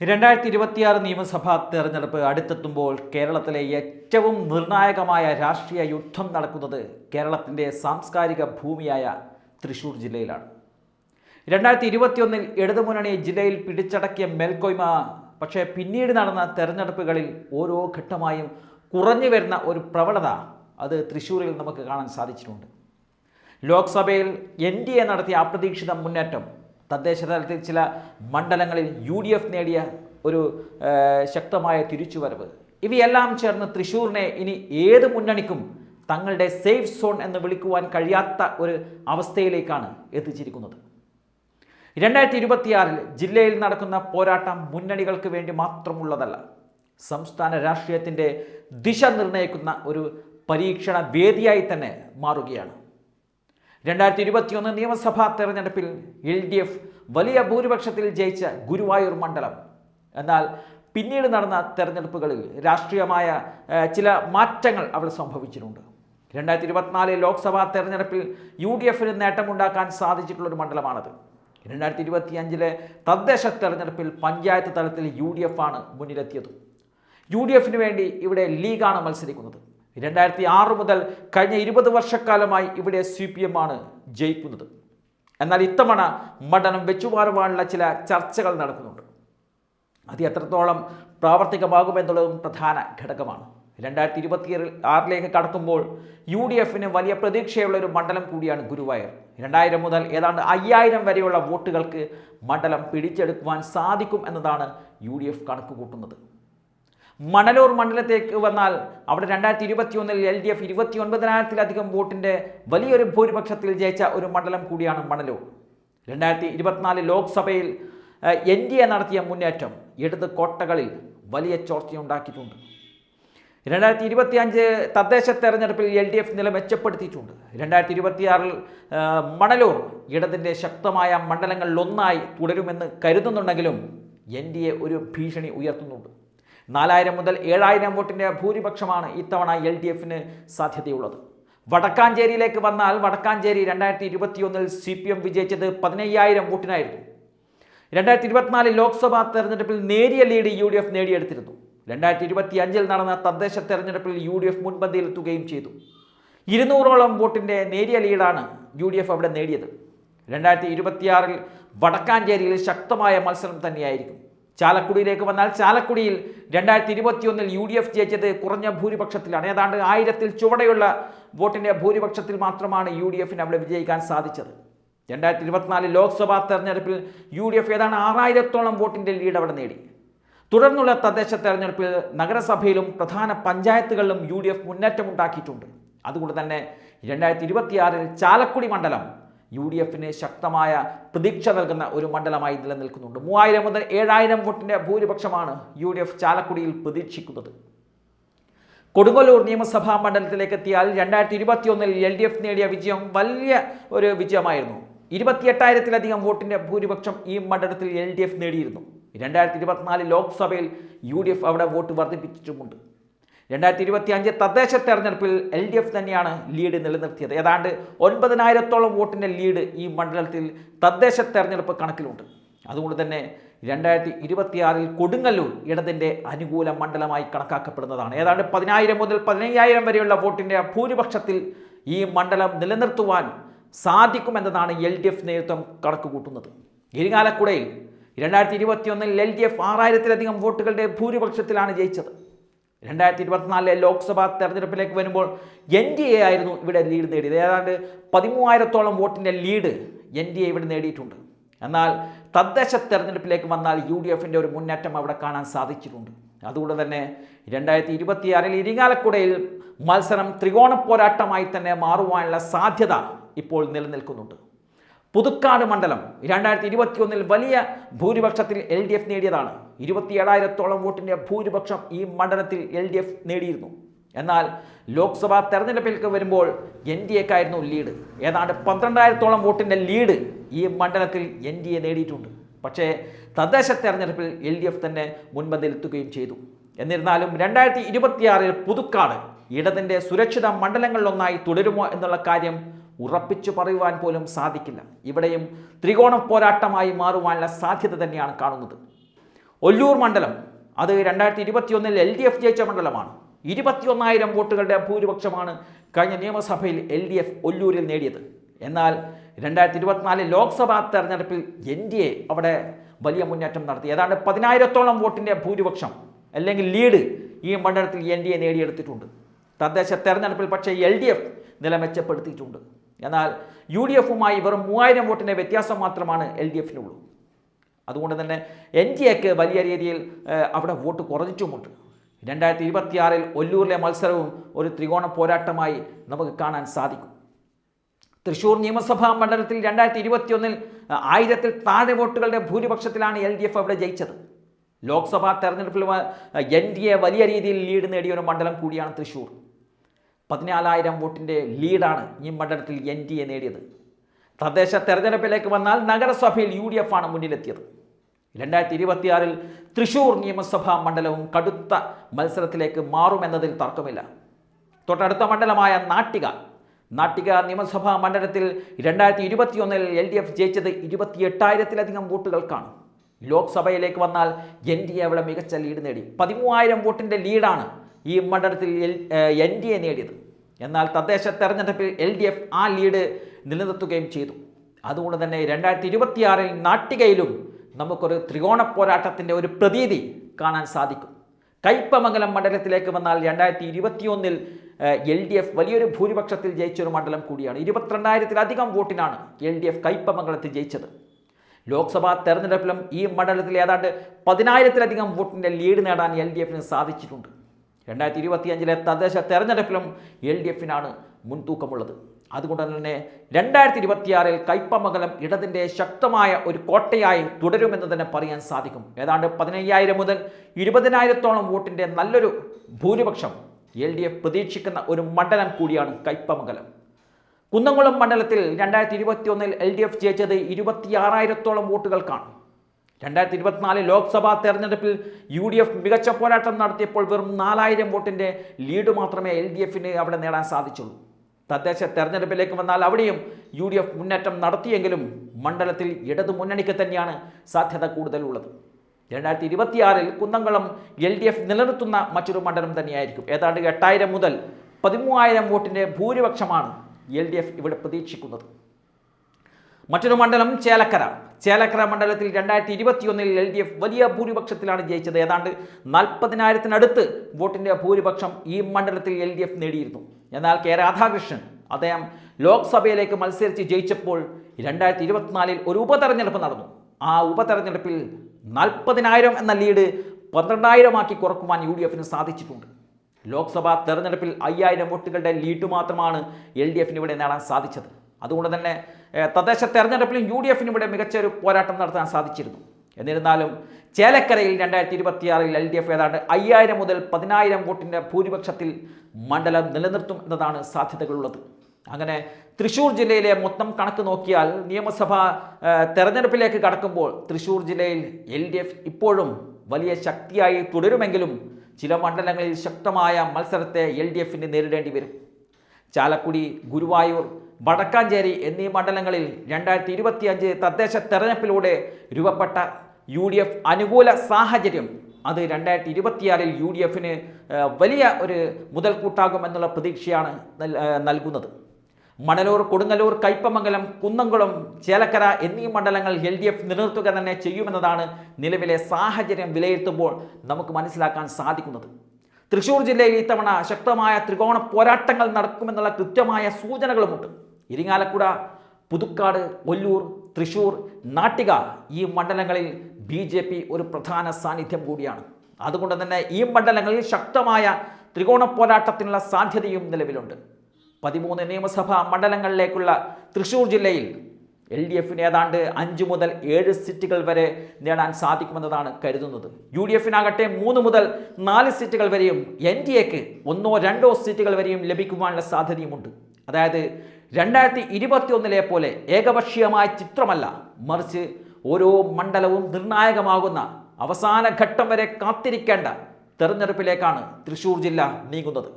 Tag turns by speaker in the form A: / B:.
A: രണ്ടായിരത്തി ഇരുപത്തിയാറ് നിയമസഭാ തെരഞ്ഞെടുപ്പ് അടുത്തെത്തുമ്പോൾ കേരളത്തിലെ ഏറ്റവും നിർണായകമായ രാഷ്ട്രീയ യുദ്ധം നടക്കുന്നത് കേരളത്തിന്റെ സാംസ്കാരിക ഭൂമിയായ തൃശൂർ ജില്ലയിലാണ്. രണ്ടായിരത്തി ഇരുപത്തിയൊന്നിൽ ഇടതുമുന്നണി ജില്ലയിൽ പിടിച്ചടക്കിയ മേൽക്കോയ്മ പക്ഷേ പിന്നീട് നടന്ന തെരഞ്ഞെടുപ്പുകളിൽ ഓരോ ഘട്ടമായും കുറഞ്ഞു വരുന്ന ഒരു പ്രവണത അത് തൃശ്ശൂരിൽ നമുക്ക് കാണാൻ സാധിച്ചിട്ടുണ്ട്. ലോക്സഭയിൽ എൻ ഡി എ നടത്തിയ അപ്രതീക്ഷിത മുന്നേറ്റം തദ്ദേശ തലത്തിൽ ചില മണ്ഡലങ്ങളിൽ യു ഡി എഫ് നേടിയ ഒരു ശക്തമായ തിരിച്ചുവരവ്. ഇവയെല്ലാം ചേർന്ന് തൃശ്ശൂരിനെ ഇനി ഏത് മുന്നണിക്കും തങ്ങളുടെ സേഫ് സോൺ എന്ന് വിളിക്കുവാൻ കഴിയാത്ത ഒരു അവസ്ഥയിലേക്കാണ് എത്തിച്ചിരിക്കുന്നത്. രണ്ടായിരത്തി ഇരുപത്തിയാറിൽ ജില്ലയിൽ നടക്കുന്ന പോരാട്ടം മുന്നണികൾക്ക് വേണ്ടി മാത്രമുള്ളതല്ല സംസ്ഥാന രാഷ്ട്രീയത്തിന്റെ ദിശ നിർണയിക്കുന്ന ഒരു പരീക്ഷണ വേദിയായി തന്നെ മാറുകയാണ്. രണ്ടായിരത്തി ഇരുപത്തിയൊന്ന് നിയമസഭാ തെരഞ്ഞെടുപ്പിൽ എൽ ഡി എഫ് വലിയ ഭൂരിപക്ഷത്തിൽ ജയിച്ച ഗുരുവായൂർ മണ്ഡലം. എന്നാൽ പിന്നീട് നടന്ന തെരഞ്ഞെടുപ്പുകളിൽ രാഷ്ട്രീയമായ ചില മാറ്റങ്ങൾ അവിടെ സംഭവിച്ചിട്ടുണ്ട്. രണ്ടായിരത്തി ഇരുപത്തിനാല് ലോക്സഭാ തെരഞ്ഞെടുപ്പിൽ യു ഡി എഫിന് നേട്ടമുണ്ടാക്കാൻ സാധിച്ചിട്ടുള്ള ഒരു മണ്ഡലമാണത്. രണ്ടായിരത്തി ഇരുപത്തി അഞ്ചിലെ തദ്ദേശ തെരഞ്ഞെടുപ്പിൽ പഞ്ചായത്ത് തലത്തിൽ യു ഡി എഫ് ആണ് മുന്നിലെത്തിയത്. യു ഡി എഫിന് വേണ്ടി ഇവിടെ ലീഗാണ് മത്സരിക്കുന്നത്. രണ്ടായിരത്തി ആറ് മുതൽ കഴിഞ്ഞ ഇരുപത് വർഷക്കാലമായി ഇവിടെ സി പി എം ആണ് ജയിക്കുന്നത്. എന്നാൽ ഇത്തവണ മണ്ഡലം വെച്ചുമാറുവാനുള്ള ചില ചർച്ചകൾ നടക്കുന്നുണ്ട്. അത് എത്രത്തോളം പ്രാവർത്തികമാകുമെന്നുള്ളതും പ്രധാന ഘടകമാണ്. രണ്ടായിരത്തി ഇരുപത്തി ആറിലേക്ക് കടക്കുമ്പോൾ യു ഡി എഫിന് വലിയ പ്രതീക്ഷയുള്ള ഒരു മണ്ഡലം കൂടിയാണ് ഗുരുവായൂർ. രണ്ടായിരം മുതൽ ഏതാണ്ട് അയ്യായിരം വരെയുള്ള വോട്ടുകൾക്ക് മണ്ഡലം പിടിച്ചെടുക്കുവാൻ സാധിക്കും എന്നതാണ് യു ഡി എഫ് കണക്ക് കൂട്ടുന്നത് മണലൂർ മണ്ഡലത്തേക്ക് വന്നാൽ അവിടെ രണ്ടായിരത്തി ഇരുപത്തി ഒന്നിൽ എൽ ഡി എഫ് ഇരുപത്തി ഒൻപതിനായിരത്തിലധികം വോട്ടിന്റെ വലിയൊരു ഭൂരിപക്ഷത്തിൽ ജയിച്ച ഒരു മണ്ഡലം കൂടിയാണ് മണലൂർ. രണ്ടായിരത്തി ഇരുപത്തിനാല് ലോക്സഭയിൽ എൻ ഡി എ നടത്തിയ മുന്നേറ്റം ഇടത് കോട്ടകളിൽ വലിയ ചോർച്ചയുണ്ടാക്കിയിട്ടുണ്ട്. രണ്ടായിരത്തി ഇരുപത്തി അഞ്ച് തദ്ദേശ തെരഞ്ഞെടുപ്പിൽ എൽ ഡി എഫ് നില മെച്ചപ്പെടുത്തിയിട്ടുണ്ട്. രണ്ടായിരത്തി ഇരുപത്തിയാറിൽ മണലൂർ ഇടതിന്റെ ശക്തമായ മണ്ഡലങ്ങളിലൊന്നായി തുടരുമെന്ന് കരുതുന്നുണ്ടെങ്കിലും എൻ ഡി എ ഒരു ഭീഷണി ഉയർത്തുന്നുണ്ട്. നാലായിരം മുതൽ ഏഴായിരം വോട്ടിന്റെ ഭൂരിപക്ഷമാണ് ഇത്തവണ എൽ ഡി എഫിന് സാധ്യതയുള്ളത്. വടക്കാഞ്ചേരിയിലേക്ക് വന്നാൽ വടക്കാഞ്ചേരി രണ്ടായിരത്തി ഇരുപത്തിയൊന്നിൽ സി പി എം വിജയിച്ചത് പതിനയ്യായിരം വോട്ടിനായിരുന്നു. രണ്ടായിരത്തി ഇരുപത്തിനാല് ലോക്സഭാ തെരഞ്ഞെടുപ്പിൽ നേരിയ ലീഡ് യു ഡി എഫ് നേടിയെടുത്തിരുന്നു. രണ്ടായിരത്തി ഇരുപത്തി അഞ്ചിൽ നടന്ന തദ്ദേശ തെരഞ്ഞെടുപ്പിൽ യു ഡി എഫ് മുൻപന്തിയിലെത്തുകയും ചെയ്തു. ഇരുന്നൂറോളം വോട്ടിന്റെ നേരിയ ലീഡാണ് യു ഡി എഫ് അവിടെ നേടിയത്. രണ്ടായിരത്തി ഇരുപത്തിയാറിൽ വടക്കാഞ്ചേരിയിൽ ശക്തമായ മത്സരം തന്നെയായിരിക്കും. ചാലക്കുടിയിലേക്ക് വന്നാൽ ചാലക്കുടിയിൽ രണ്ടായിരത്തി ഇരുപത്തിയൊന്നിൽ യു ഡി എഫ് ജയിച്ചത് കുറഞ്ഞ ഭൂരിപക്ഷത്തിലാണ്. ഏതാണ്ട് ആയിരത്തിൽ ചുവടെയുള്ള വോട്ടിന്റെ ഭൂരിപക്ഷത്തിൽ മാത്രമാണ് യു ഡി എഫിന് അവിടെ വിജയിക്കാൻ സാധിച്ചത്. രണ്ടായിരത്തി ഇരുപത്തിനാല് ലോക്സഭാ തെരഞ്ഞെടുപ്പിൽ യു ഡി എഫ് ഏതാണ്ട് ആറായിരത്തോളം വോട്ടിന്റെ ലീഡ് അവിടെ നേടി. തുടർന്നുള്ള തദ്ദേശ തെരഞ്ഞെടുപ്പിൽ നഗരസഭയിലും പ്രധാന പഞ്ചായത്തുകളിലും യു ഡി എഫ് മുന്നേറ്റമുണ്ടാക്കിയിട്ടുണ്ട്. അതുകൊണ്ട് തന്നെ രണ്ടായിരത്തി ഇരുപത്തിയാറിൽ ചാലക്കുടി മണ്ഡലം യു ഡി എഫിന് ശക്തമായ പ്രതീക്ഷ നൽകുന്ന ഒരു മണ്ഡലമായി നിലനിൽക്കുന്നുണ്ട്. മൂവായിരം മുതൽ ഏഴായിരം വോട്ടിന്റെ ഭൂരിപക്ഷമാണ് യു ഡി എഫ് ചാലക്കുടിയിൽ പ്രതീക്ഷിക്കുന്നത്. കൊടുങ്ങല്ലൂർ നിയമസഭാ മണ്ഡലത്തിലേക്ക് എത്തിയാൽ രണ്ടായിരത്തി ഇരുപത്തിയൊന്നിൽ എൽ ഡി എഫ് നേടിയ വിജയം വലിയ ഒരു വിജയമായിരുന്നു. ഇരുപത്തിയെട്ടായിരത്തിലധികം വോട്ടിന്റെ ഭൂരിപക്ഷം ഈ മണ്ഡലത്തിൽ എൽ ഡി എഫ് നേടിയിരുന്നു. രണ്ടായിരത്തി ഇരുപത്തിനാല് ലോക്സഭയിൽ യു ഡി എഫ് അവിടെ വോട്ട് വർദ്ധിപ്പിച്ചിട്ടുമുണ്ട്. രണ്ടായിരത്തി ഇരുപത്തി അഞ്ച് തദ്ദേശ തെരഞ്ഞെടുപ്പിൽ എൽ ഡി എഫ് തന്നെയാണ് ലീഡ് നിലനിർത്തിയത്. ഏതാണ്ട് ഒൻപതിനായിരത്തോളം വോട്ടിന്റെ ലീഡ് ഈ മണ്ഡലത്തിൽ തദ്ദേശ തെരഞ്ഞെടുപ്പ് കണക്കിലുണ്ട്. അതുകൊണ്ട് തന്നെ രണ്ടായിരത്തി ഇരുപത്തിയാറിൽ കൊടുങ്ങല്ലൂർ ഇടതിന്റെ അനുകൂല മണ്ഡലമായി കണക്കാക്കപ്പെടുന്നതാണ്. ഏതാണ്ട് പതിനായിരം മുതൽ പതിനയ്യായിരം വരെയുള്ള വോട്ടിന്റെ ഭൂരിപക്ഷത്തിൽ ഈ മണ്ഡലം നിലനിർത്തുവാൻ സാധിക്കുമെന്നതാണ് എൽ ഡി എഫ് നേതൃത്വം കണക്ക് കൂട്ടുന്നത് ഇരിങ്ങാലക്കുടയിൽ രണ്ടായിരത്തി ഇരുപത്തിയൊന്നിൽ എൽ ഡി എഫ് ആറായിരത്തിലധികം വോട്ടുകളുടെ ഭൂരിപക്ഷത്തിലാണ് ജയിച്ചത്. രണ്ടായിരത്തി ഇരുപത്തിനാലിലെ ലോക്സഭാ തെരഞ്ഞെടുപ്പിലേക്ക് വരുമ്പോൾ എൻ ഡി എ ആയിരുന്നു ഇവിടെ ലീഡ് നേടിയത്. ഏതാണ്ട് പതിമൂവായിരത്തോളം വോട്ടിന്റെ ലീഡ് എൻ ഡി എ ഇവിടെ നേടിയിട്ടുണ്ട്. എന്നാൽ തദ്ദേശ തെരഞ്ഞെടുപ്പിലേക്ക് വന്നാൽ യു ഡി എഫിന്റെ ഒരു മുന്നേറ്റം അവിടെ കാണാൻ സാധിച്ചിട്ടുണ്ട്. അതുകൊണ്ട് തന്നെ രണ്ടായിരത്തി ഇരുപത്തിയാറിൽ ഇരിങ്ങാലക്കുടയിൽ മത്സരം ത്രികോണ പോരാട്ടമായി തന്നെ മാറുവാനുള്ള സാധ്യത ഇപ്പോൾ നിലനിൽക്കുന്നുണ്ട്. പുതുക്കാട് മണ്ഡലം രണ്ടായിരത്തി ഇരുപത്തിയൊന്നിൽ വലിയ ഭൂരിപക്ഷത്തിൽ എൽ ഡി എഫ് നേടിയതാണ്. ഇരുപത്തിയേഴായിരത്തോളം വോട്ടിന്റെ ഭൂരിപക്ഷം ഈ മണ്ഡലത്തിൽ എൽ ഡി എഫ് നേടിയിരുന്നു. എന്നാൽ ലോക്സഭാ തെരഞ്ഞെടുപ്പിലേക്ക് വരുമ്പോൾ എൻ ഡി എക്കായിരുന്നു ലീഡ്. ഏതാണ്ട് പന്ത്രണ്ടായിരത്തോളം വോട്ടിന്റെ ലീഡ് ഈ മണ്ഡലത്തിൽ എൻ ഡി എ നേടിയിട്ടുണ്ട്. പക്ഷേ തദ്ദേശ തെരഞ്ഞെടുപ്പിൽ എൽ ഡി എഫ് തന്നെ മുൻപന്തിലെത്തുകയും ചെയ്തു. എന്നിരുന്നാലും രണ്ടായിരത്തി ഇരുപത്തിയാറിൽ പുതുക്കാട് ഇടതിന്റെ സുരക്ഷിത മണ്ഡലങ്ങളിലൊന്നായി തുടരുമോ എന്നുള്ള കാര്യം ഉറപ്പിച്ചു പറയുവാൻ പോലും സാധിക്കില്ല. ഇവിടെയും ത്രികോണ പോരാട്ടമായി മാറുവാനുള്ള സാധ്യത തന്നെയാണ് കാണുന്നത്. ഒല്ലൂർ മണ്ഡലം. അത് രണ്ടായിരത്തി ഇരുപത്തിയൊന്നിൽ എൽ ഡി എഫ് ജയിച്ച മണ്ഡലമാണ്. ഇരുപത്തിയൊന്നായിരം വോട്ടുകളുടെ ഭൂരിപക്ഷമാണ് കഴിഞ്ഞ നിയമസഭയിൽ എൽ ഡി എഫ് ഒല്ലൂരിൽ നേടിയത്. എന്നാൽ രണ്ടായിരത്തി ഇരുപത്തിനാല് ലോക്സഭാ തെരഞ്ഞെടുപ്പിൽ എൻ ഡി എ അവിടെ വലിയ മുന്നേറ്റം നടത്തി. ഏതാണ്ട് പതിനായിരത്തോളം വോട്ടിന്റെ ഭൂരിപക്ഷം അല്ലെങ്കിൽ ലീഡ് ഈ മണ്ഡലത്തിൽ എൻ ഡി എ നേടിയെടുത്തിട്ടുണ്ട്. തദ്ദേശ തെരഞ്ഞെടുപ്പിൽ പക്ഷേ എൽ ഡി എഫ് നില മെച്ചപ്പെടുത്തിയിട്ടുണ്ട് എന്നാൽ യു ഡി എഫുമായി വെറും മൂവായിരം വോട്ടിന്റെ വ്യത്യാസം മാത്രമാണ് എൽ ഡി എഫിനുള്ളൂ. അതുകൊണ്ട് തന്നെ എൻ ഡി എക്ക് വലിയ രീതിയിൽ അവിടെ വോട്ട് കുറഞ്ഞിട്ടുമുണ്ട്. രണ്ടായിരത്തി ഇരുപത്തിയാറിൽ ഒല്ലൂരിലെ മത്സരവും ഒരു ത്രികോണ പോരാട്ടമായി നമുക്ക് കാണാൻ സാധിക്കും. തൃശൂർ നിയമസഭാ മണ്ഡലത്തിൽ രണ്ടായിരത്തി ഇരുപത്തിയൊന്നിൽ ആയിരത്തിൽ താഴെ വോട്ടുകളുടെ ഭൂരിപക്ഷത്തിലാണ് എൽ ഡി എഫ് അവിടെ ജയിച്ചത്. ലോക്സഭാ തെരഞ്ഞെടുപ്പിൽ എൻ ഡി എ വലിയ രീതിയിൽ ലീഡ് നേടിയ ഒരു മണ്ഡലം കൂടിയാണ് തൃശൂർ. പതിനാലായിരം വോട്ടിന്റെ ലീഡാണ് ഈ മണ്ഡലത്തിൽ എൻ ഡി എ നേടിയത്. തദ്ദേശ തെരഞ്ഞെടുപ്പിലേക്ക് വന്നാൽ നഗരസഭയിൽ യു ഡി എഫ് ആണ് മുന്നിലെത്തിയത്. രണ്ടായിരത്തി ഇരുപത്തിയാറിൽ തൃശൂർ നിയമസഭാ മണ്ഡലവും കടുത്ത മത്സരത്തിലേക്ക് മാറുമെന്നതിൽ തർക്കമില്ല. തൊട്ടടുത്ത മണ്ഡലമായ നാട്ടിക നാട്ടിക നിയമസഭാ മണ്ഡലത്തിൽ രണ്ടായിരത്തി ഇരുപത്തിയൊന്നിൽ എൽ ഡി എഫ് ജയിച്ചത് ഇരുപത്തിയെട്ടായിരത്തിലധികം വോട്ടുകൾക്കാണ് ലോക്സഭയിലേക്ക് വന്നാൽ എൻ ഡി എ അവിടെ മികച്ച ലീഡ് നേടി. പതിമൂവായിരം വോട്ടിന്റെ ലീഡാണ് ഈ മണ്ഡലത്തിൽ എൽ എൻ ഡി എ നേടിയത്. എന്നാൽ തദ്ദേശ തെരഞ്ഞെടുപ്പിൽ എൽ ഡി എഫ് ആ ലീഡ് നിലനിർത്തുകയും ചെയ്തു. അതുകൊണ്ട് തന്നെ രണ്ടായിരത്തി ഇരുപത്തിയാറിൽ നാട്ടികയിലും നമുക്കൊരു ത്രികോണ പോരാട്ടത്തിന്റെ ഒരു പ്രതീതി കാണാൻ സാധിക്കും. കയ്പമംഗലം മണ്ഡലത്തിലേക്ക് വന്നാൽ രണ്ടായിരത്തി ഇരുപത്തിയൊന്നിൽ എൽ ഡി എഫ് വലിയൊരു ഭൂരിപക്ഷത്തിൽ ജയിച്ചൊരു മണ്ഡലം കൂടിയാണ്. ഇരുപത്തിരണ്ടായിരത്തിലധികം വോട്ടിനാണ് എൽ ഡി എഫ് കയ്പമംഗലത്തിൽ ജയിച്ചത്. ലോക്സഭാ തെരഞ്ഞെടുപ്പിലും ഈ മണ്ഡലത്തിൽ ഏതാണ്ട് പതിനായിരത്തിലധികം വോട്ടിന്റെ ലീഡ് നേടാൻ എൽ ഡി എഫിന് സാധിച്ചിട്ടുണ്ട്. രണ്ടായിരത്തി ഇരുപത്തിയഞ്ചിലെ തദ്ദേശ തെരഞ്ഞെടുപ്പിലും എൽ ഡി എഫിനാണ് മുൻതൂക്കമുള്ളത്. അതുകൊണ്ട് തന്നെ രണ്ടായിരത്തി ഇരുപത്തിയാറിൽ കയ്പമംഗലം ഇടതിന്റെ ശക്തമായ ഒരു കോട്ടയായി തുടരുമെന്ന് തന്നെ പറയാൻ സാധിക്കും. ഏതാണ്ട് പതിനയ്യായിരം മുതൽ ഇരുപതിനായിരത്തോളം വോട്ടിന്റെ നല്ലൊരു ഭൂരിപക്ഷം എൽ ഡി എഫ് പ്രതീക്ഷിക്കുന്ന ഒരു മണ്ഡലം കൂടിയാണ് കയ്പമംഗലം. കുന്നംകുളം മണ്ഡലത്തിൽ രണ്ടായിരത്തി ഇരുപത്തിയൊന്നിൽ എൽ ഡി എഫ് ജയിച്ചത് ഇരുപത്തിയാറായിരത്തോളം വോട്ടുകൾക്കാണ്. രണ്ടായിരത്തി ഇരുപത്തിനാല് ലോക്സഭാ തെരഞ്ഞെടുപ്പിൽ യു ഡി എഫ് മികച്ച പോരാട്ടം നടത്തിയപ്പോൾ വെറും നാലായിരം വോട്ടിന്റെ ലീഡ് മാത്രമേ എൽ ഡി എഫിന് അവിടെ നേടാൻ സാധിച്ചുള്ളൂ. തദ്ദേശ തെരഞ്ഞെടുപ്പിലേക്ക് വന്നാൽ അവിടെയും യു ഡി എഫ് മുന്നേറ്റം നടത്തിയെങ്കിലും മണ്ഡലത്തിൽ ഇടതു മുന്നണിക്ക് തന്നെയാണ് സാധ്യത കൂടുതലുള്ളത് രണ്ടായിരത്തി ഇരുപത്തിയാറിൽ കുന്നംകുളം എൽ ഡി എഫ് നിലനിർത്തുന്ന മറ്റൊരു മണ്ഡലം തന്നെയായിരിക്കും. ഏതാണ്ട് എട്ടായിരം മുതൽ പതിമൂവായിരം വോട്ടിന്റെ ഭൂരിപക്ഷമാണ് എൽ ഡി എഫ് ഇവിടെ പ്രതീക്ഷിക്കുന്നത്. മറ്റൊരു മണ്ഡലം ചേലക്കര. ചേലക്കര മണ്ഡലത്തിൽ രണ്ടായിരത്തി ഇരുപത്തിയൊന്നിൽ എൽ ഡി എഫ് വലിയ ഭൂരിപക്ഷത്തിലാണ് ജയിച്ചത്. ഏതാണ്ട് നാൽപ്പതിനായിരത്തിനടുത്ത് വോട്ടിന്റെ ഭൂരിപക്ഷം ഈ മണ്ഡലത്തിൽ എൽ ഡി എഫ് നേടിയിരുന്നു. എന്നാൽ കെ രാധാകൃഷ്ണൻ അദ്ദേഹം ലോക്സഭയിലേക്ക് മത്സരിച്ച് ജയിച്ചപ്പോൾ രണ്ടായിരത്തി ഇരുപത്തിനാലിൽ ഒരു ഉപതെരഞ്ഞെടുപ്പ് നടന്നു. ആ ഉപതെരഞ്ഞെടുപ്പിൽ നാൽപ്പതിനായിരം എന്ന ലീഡ് പന്ത്രണ്ടായിരമാക്കി കുറക്കുവാൻ യു ഡി എഫിന് സാധിച്ചിട്ടുണ്ട്. ലോക്സഭാ തെരഞ്ഞെടുപ്പിൽ അയ്യായിരം വോട്ടുകളുടെ ലീഡ് മാത്രമാണ് എൽ ഡി എഫിന് ഇവിടെ നേടാൻ സാധിച്ചത്. അതുകൊണ്ട് തന്നെ തദ്ദേശ തെരഞ്ഞെടുപ്പിലും യു ഡി എഫിന് ഇവിടെ മികച്ചൊരു പോരാട്ടം നടത്താൻ സാധിച്ചിരുന്നു. എന്നിരുന്നാലും ചേലക്കരയിൽ രണ്ടായിരത്തി ഇരുപത്തിയാറിൽ എൽ ഡി എഫ് ഏതാണ്ട് അയ്യായിരം മുതൽ പതിനായിരം വോട്ടിന്റെ ഭൂരിപക്ഷത്തിൽ മണ്ഡലം നിലനിർത്തും എന്നതാണ് സാധ്യതകളുള്ളത്. അങ്ങനെ തൃശ്ശൂർ ജില്ലയിലെ മൊത്തം കണക്ക് നോക്കിയാൽ നിയമസഭാ തെരഞ്ഞെടുപ്പിലേക്ക് കടക്കുമ്പോൾ തൃശ്ശൂർ ജില്ലയിൽ എൽ ഡി എഫ് ഇപ്പോഴും വലിയ ശക്തിയായി തുടരുമെങ്കിലും ചില മണ്ഡലങ്ങളിൽ ശക്തമായ മത്സരത്തെ എൽ ഡി എഫിന് നേരിടേണ്ടി വരും. ചാലക്കുടി ഗുരുവായൂർ വടക്കാഞ്ചേരി എന്നീ മണ്ഡലങ്ങളിൽ രണ്ടായിരത്തി ഇരുപത്തിയഞ്ച് തദ്ദേശ തെരഞ്ഞെടുപ്പിലൂടെ രൂപപ്പെട്ട യു ഡി എഫ് അനുകൂല സാഹചര്യം. അത് രണ്ടായിരത്തി ഇരുപത്തിയാറിൽ യു ഡി എഫിന് വലിയ ഒരു മുതൽക്കൂട്ടാകുമെന്നുള്ള പ്രതീക്ഷയാണ് നൽ- നൽകുന്നത്. മണലൂർ കൊടുങ്ങല്ലൂർ കൈപ്പമംഗലം കുന്നംകുളം ചേലക്കര എന്നീ മണ്ഡലങ്ങൾ എൽ ഡി എഫ് നിലനിർത്തുക തന്നെ ചെയ്യുമെന്നതാണ് നിലവിലെ സാഹചര്യം വിലയിരുത്തുമ്പോൾ നമുക്ക് മനസ്സിലാക്കാൻ സാധിക്കുന്നത്. തൃശ്ശൂർ ജില്ലയിൽ ഇത്തവണ ശക്തമായ ത്രികോണ പോരാട്ടങ്ങൾ നടക്കുമെന്നുള്ള കൃത്യമായ സൂചനകളുമുണ്ട്. ഇരിങ്ങാലക്കുട പുതുക്കാട് കൊല്ലൂർ തൃശൂർ നാട്ടിക ഈ മണ്ഡലങ്ങളിൽ ബി ജെ പി ഒരു പ്രധാന സാന്നിധ്യം കൂടിയാണ്. അതുകൊണ്ട് തന്നെ ഈ മണ്ഡലങ്ങളിൽ ശക്തമായ ത്രികോണ പോരാട്ടത്തിനുള്ള സാധ്യതയും നിലവിലുണ്ട്. പതിമൂന്ന് നിയമസഭാ മണ്ഡലങ്ങളിലേക്കുള്ള തൃശൂർ ജില്ലയിൽ എൽ ഡി എഫിന് ഏതാണ്ട് അഞ്ച് മുതൽ ഏഴ് സീറ്റുകൾ വരെ നേടാൻ സാധിക്കുമെന്നതാണ് കരുതുന്നത്. യു ഡി എഫിനാകട്ടെ മൂന്ന് മുതൽ നാല് സീറ്റുകൾ വരെയും എൻ ഡി എക്ക് ഒന്നോ രണ്ടോ സീറ്റുകൾ വരെയും ലഭിക്കുവാനുള്ള സാധ്യതയുമുണ്ട്. അതായത് രണ്ടായിരത്തി ഇരുപത്തിയൊന്നിലെ പോലെ ഏകപക്ഷീയമായ ചിത്രമല്ല. മറിച്ച് ഓരോ മണ്ഡലവും നിർണായകമാകുന്ന അവസാന ഘട്ടം വരെ കാത്തിരിക്കേണ്ട തെരഞ്ഞെടുപ്പിലേക്കാണ് തൃശൂർ ജില്ല നീങ്ങുന്നത്.